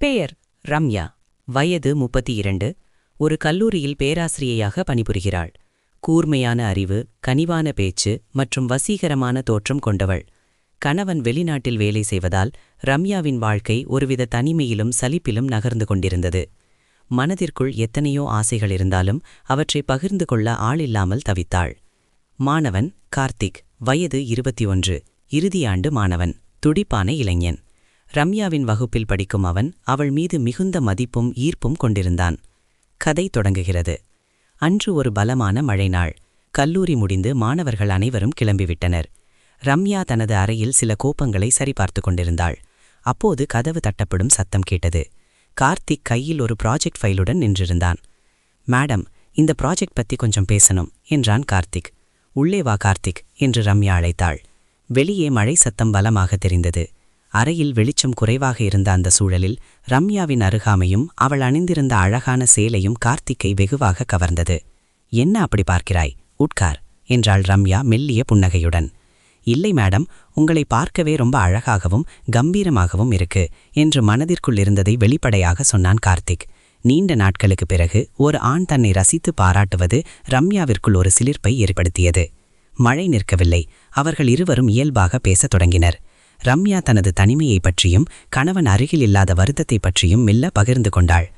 பெயர் ரம்யா. வயது முப்பத்தி இரண்டு ஒரு கல்லூரியில் பேராசிரியையாக பணிபுரிகிறாள். கூர்மையான அறிவு கனிவான பேச்சு மற்றும் வசீகரமான தோற்றம் கொண்டவள். கணவன் வெளிநாட்டில் வேலை செய்வதால் ரம்யாவின் வாழ்க்கை ஒருவித தனிமையிலும் சலிப்பிலும் நகர்ந்து கொண்டிருந்தது. மனதிற்குள் எத்தனையோ ஆசைகள் இருந்தாலும் அவற்றை பகிர்ந்து கொள்ள ஆளில்லாமல் தவித்தாள். மாணவன் கார்த்திக் வயது இருபத்தி ஒன்று. இறுதியாண்டு மாணவன் துடிப்பான இளைஞன். ரம்யாவின் வகுப்பில் படிக்கும் அவன் அவள் மீது மிகுந்த மதிப்பும் ஈர்ப்பும் கொண்டிருந்தான். கதை தொடங்குகிறது. அன்று ஒரு பலமான மழைநாள். கல்லூரி முடிந்து மாணவர்கள் அனைவரும் கிளம்பிவிட்டனர். ரம்யா தனது அறையில் சில கோப்பங்களை சரிபார்த்து கொண்டிருந்தாள். அப்போது கதவு தட்டப்படும் சத்தம் கேட்டது. கார்த்திக் கையில் ஒரு ப்ராஜெக்ட் ஃபைலுடன் நின்றிருந்தான். மேடம் இந்த ப்ராஜெக்ட் பத்தி கொஞ்சம் பேசணும் என்றான் கார்த்திக். உள்ளே வா கார்த்திக் என்று ரம்யா அழைத்தாள். வெளியே மழை சத்தம் பலமாக தெரிந்தது. அறையில் வெளிச்சம் குறைவாக இருந்த அந்த சூழலில் ரம்யாவின் அருகாமையும் அவள் அணிந்திருந்த அழகான சேலையும் கார்த்திக்கை வெகுவாக கவர்ந்தது. என்ன அப்படி பார்க்கிறாய்? உட்கார் என்றாள் ரம்யா மெல்லிய புன்னகையுடன். இல்லை மேடம் உங்களை பார்க்கவே ரொம்ப அழகாகவும் கம்பீரமாகவும் இருக்கு என்று மனதிற்குள் இருந்ததை வெளிப்படையாக சொன்னான் கார்த்திக். நீண்ட நாட்களுக்கு பிறகு ஒரு ஆண் தன்னை ரசித்து பாராட்டுவது ரம்யாவிற்குள் ஒரு சிலிர்ப்பை ஏற்படுத்தியது. மழை நிற்கவில்லை அவர்கள் இருவரும் இயல்பாக பேசத் தொடங்கினர். ரம்யா தனது தனிமையை பற்றியும் கணவன் அருகில் இல்லாத வருத்தத்தை பற்றியும் மெல்ல பகிர்ந்து கொண்டாள்.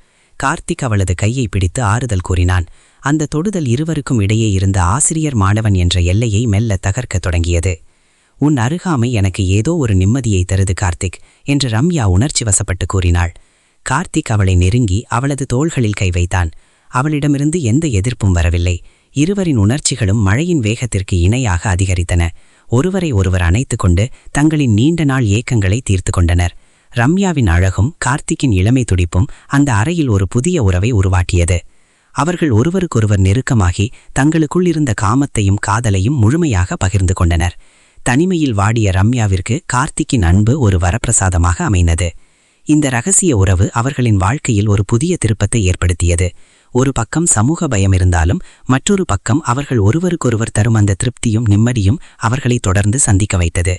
கார்த்திக் அவளது கையை பிடித்து ஆறுதல் கூறினான். அந்த தொடுதல் இருவருக்கும் இடையே இருந்த ஆசிரியர் மாணவன் என்ற எல்லையை மெல்ல தகர்க்கத் தொடங்கியது. உன் அருகாமை எனக்கு ஏதோ ஒரு நிம்மதியை தருது கார்த்திக் என்று ரம்யா உணர்ச்சி வசப்பட்டு கூறினாள். கார்த்திக் அவளை நெருங்கி அவளது தோள்களில் கை வைத்தான். அவளிடமிருந்து எந்த எதிர்ப்பும் வரவில்லை. இருவரின் உணர்ச்சிகளும் மழையின் வேகத்திற்கு இணையாக அதிகரித்தன. ஒருவரை ஒருவர் அணைத்து கொண்டு தங்களின் நீண்ட நாள் ஏக்கங்களை தீர்த்து கொண்டனர். ரம்யாவின் அழகும் கார்த்திக்கின் இளமை துடிப்பும் அந்த அறையில் ஒரு புதிய உறவை உருவாக்கியது. அவர்கள் ஒருவருக்கொருவர் நெருக்கமாகி தங்களுக்குள் இருந்த காமத்தையும் காதலையும் முழுமையாக பகிர்ந்து கொண்டனர். தனிமையில் வாடிய ரம்யாவிற்கு கார்த்திக்கின் அன்பு ஒரு வரப்பிரசாதமாக அமைந்தது. இந்த ரகசிய உறவு அவர்களின் வாழ்க்கையில் ஒரு புதிய திருப்பத்தை ஏற்படுத்தியது. ஒரு பக்கம் சமூக பயம் இருந்தாலும் மற்றொரு பக்கம் அவர்கள் ஒருவருக்கொருவர் தரும் அந்த திருப்தியும் நிம்மதியும் அவர்களை தொடர்ந்து சந்திக்க வைத்தது.